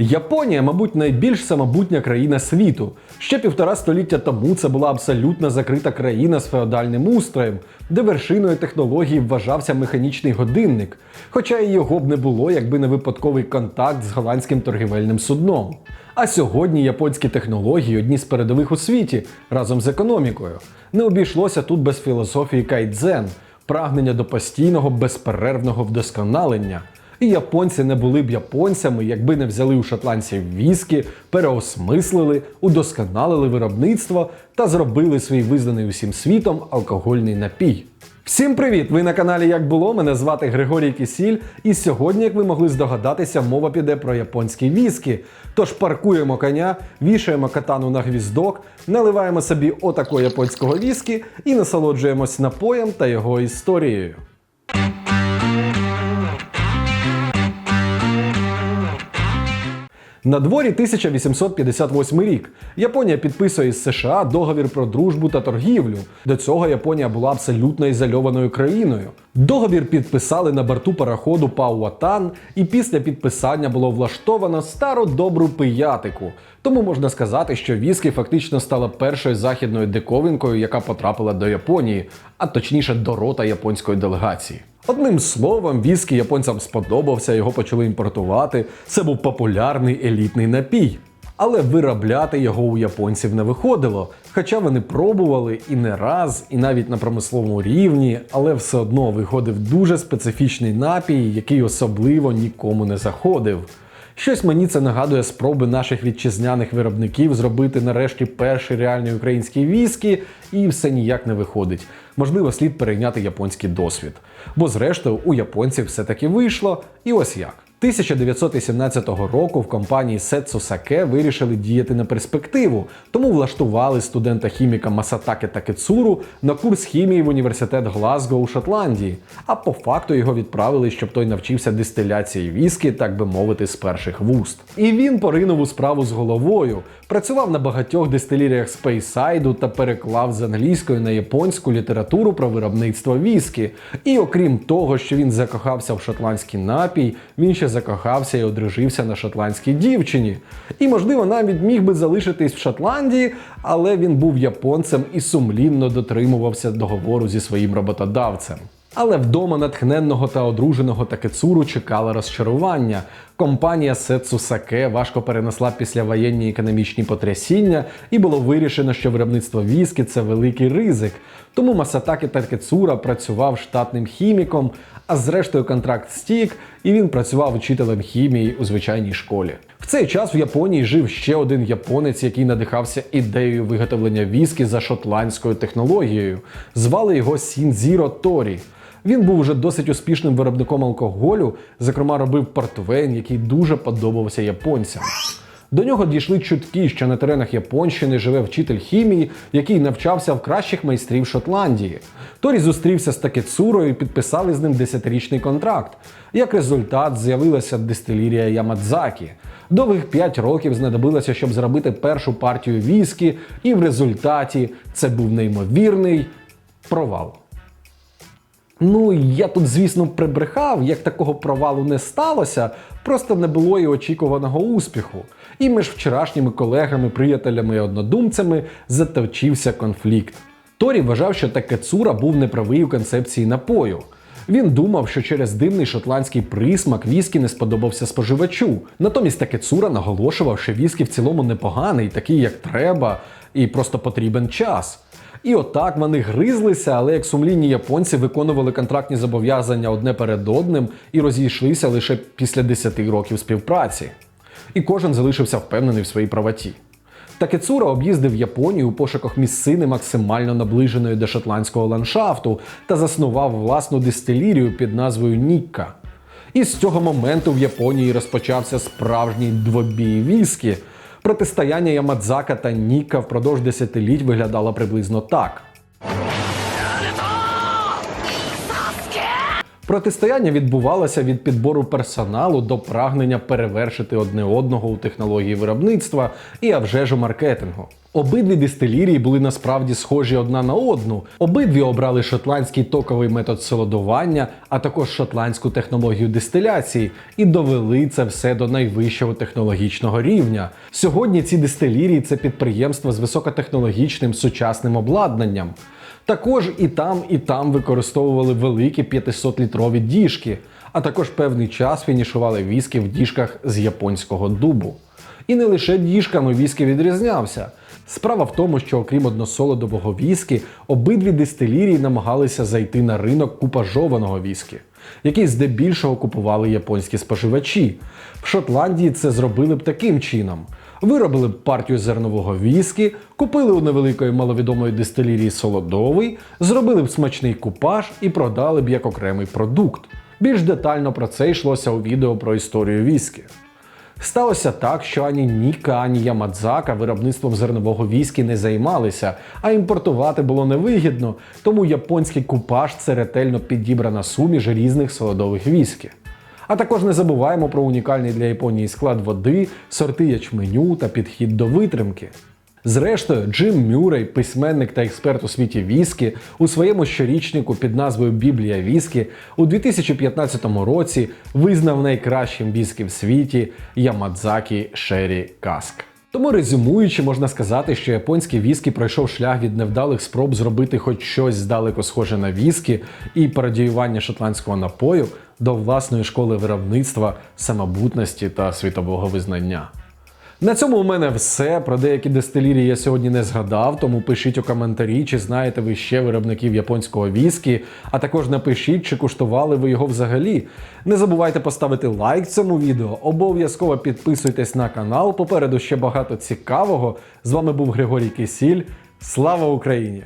Японія, мабуть, найбільш самобутня країна світу. Ще півтора століття тому це була абсолютно закрита країна з феодальним устроєм, де вершиною технології вважався механічний годинник, хоча і його б не було, якби не випадковий контакт з голландським торгівельним судном. А сьогодні японські технології одні з передових у світі разом з економікою. Не обійшлося тут без філософії кайдзен, прагнення до постійного безперервного вдосконалення. І японці не були б японцями, якби не взяли у шотландців віскі, переосмислили, удосконалили виробництво та зробили свій визнаний усім світом алкогольний напій. Всім привіт! Ви на каналі Як було. Мене звати Григорій Кісіль, і сьогодні, як ви могли здогадатися, мова піде про японські віскі. Тож паркуємо коня, вішаємо катану на гвіздок, наливаємо собі отако японського віскі і насолоджуємось напоєм та його історією. На дворі 1858 рік. Японія підписує з США договір про дружбу та торгівлю. До цього Японія була абсолютно ізольованою країною. Договір підписали на борту пароходу Пауатан, і після підписання було влаштовано стару добру пиятику. Тому можна сказати, що віскі фактично стала першою західною диковинкою, яка потрапила до Японії, а точніше до рота японської делегації. Одним словом, віскі японцям сподобався, його почали імпортувати. Це був популярний елітний напій. Але виробляти його у японців не виходило. Хоча вони пробували і не раз, і навіть на промисловому рівні, але все одно виходив дуже специфічний напій, який особливо нікому не заходив. Щось мені це нагадує спроби наших вітчизняних виробників зробити нарешті перший реальний український віскі, і все ніяк не виходить. Можливо, слід перейняти японський досвід. Бо зрештою у японців все-таки вийшло, і ось як. 1917 року в компанії Setsu Sake вирішили діяти на перспективу, тому влаштували студента-хіміка Масатаке Такецуру на курс хімії в університет Глазго у Шотландії. А по факту його відправили, щоб той навчився дистиляції віскі, так би мовити, з перших вуст. І він поринув у справу з головою, працював на багатьох дистилеріях Спейсайду та переклав з англійської на японську літературу про виробництво віскі. І окрім того, що він закохався в шотландський напій, він ще закохався і одружився на шотландській дівчині. І, можливо, навіть міг би залишитись в Шотландії, але він був японцем і сумлінно дотримувався договору зі своїм роботодавцем. Але вдома натхненного та одруженого Такецуру чекало розчарування. Компанія Sake важко перенесла післявоєнні економічні потрясіння, і було вирішено, що виробництво віскі це великий ризик. Тому Масатаки Такецура працював штатним хіміком, а зрештою контракт стік, і він працював учителем хімії у звичайній школі. В цей час в Японії жив ще один японець, який надихався ідеєю виготовлення віскі за шотландською технологією. Звали його Сінзіро Торі. Він був вже досить успішним виробником алкоголю, зокрема робив портвейн, який дуже подобався японцям. До нього дійшли чутки, що на теренах Японщини живе вчитель хімії, який навчався в кращих майстрів Шотландії. Торі зустрівся з Такецурою і підписали з ним 10-річний контракт. Як результат, з'явилася дистилірія Ямадзакі. Довгих 5 років знадобилося, щоб зробити першу партію віскі, і в результаті це був неймовірний провал. Ну, я тут, звісно, прибрехав, як такого провалу не сталося, просто не було і очікуваного успіху. І між вчорашніми колегами, приятелями і однодумцями затовчився конфлікт. Торі вважав, що Такецура був неправий у концепції напою. Він думав, що через дивний шотландський присмак віскі не сподобався споживачу. Натомість Такецура наголошував, що віскі в цілому непоганий, такий як треба, і просто потрібен час. І отак вони гризлися, але як сумлінні японці виконували контрактні зобов'язання одне перед одним і розійшлися лише після 10 років співпраці. І кожен залишився впевнений в своїй правоті. Такецура об'їздив Японію у пошуках місцини максимально наближеної до шотландського ландшафту та заснував власну дистилірію під назвою Нікка. І з цього моменту в Японії розпочався справжній двобій віскі. Протистояння Ямадзака та Ніка впродовж десятиліть виглядало приблизно так. Протистояння відбувалося від підбору персоналу до прагнення перевершити одне одного у технології виробництва і а вже ж у маркетингу. Обидві дистилірії були насправді схожі одна на одну. Обидві обрали шотландський токовий метод солодування, а також шотландську технологію дистиляції, і довели це все до найвищого технологічного рівня. Сьогодні ці дистилірії це підприємства з високотехнологічним сучасним обладнанням. Також і там, і там використовували великі 500-літрові діжки, а також певний час фінішували віскі в діжках з японського дубу. І не лише діжками віскі відрізнявся. Справа в тому, що окрім односолодового віскі, обидві дистилірії намагалися зайти на ринок купажованого віскі, який здебільшого купували японські споживачі. В Шотландії це зробили б таким чином. Виробили партію зернового віскі, купили у невеликої маловідомої дистилірії солодовий, зробили б смачний купаж і продали б як окремий продукт. Більш детально про це йшлося у відео про історію віскі. Сталося так, що ані Ніка, ані Ямадзака виробництвом зернового віскі не займалися, а імпортувати було невигідно, тому японський купаж це ретельно підібрана суміш різних солодових віскі. А також не забуваємо про унікальний для Японії склад води, сорти ячменю та підхід до витримки. Зрештою, Джим Мюррей, письменник та експерт у світі віскі, у своєму щорічнику під назвою Біблія віскі у 2015 році визнав найкращим віскі в світі Ямадзакі Шері Каск. Тому резюмуючи, можна сказати, що японський віскі пройшов шлях від невдалих спроб зробити хоч щось здалеку схоже на віскі і пародіювання шотландського напою до власної школи виробництва, самобутності та світового визнання. На цьому у мене все. Про деякі дистилірії я сьогодні не згадав, тому пишіть у коментарі, чи знаєте ви ще виробників японського віскі, а також напишіть, чи куштували ви його взагалі. Не забувайте поставити лайк цьому відео, обов'язково підписуйтесь на канал. Попереду ще багато цікавого. З вами був Григорій Кисіль. Слава Україні!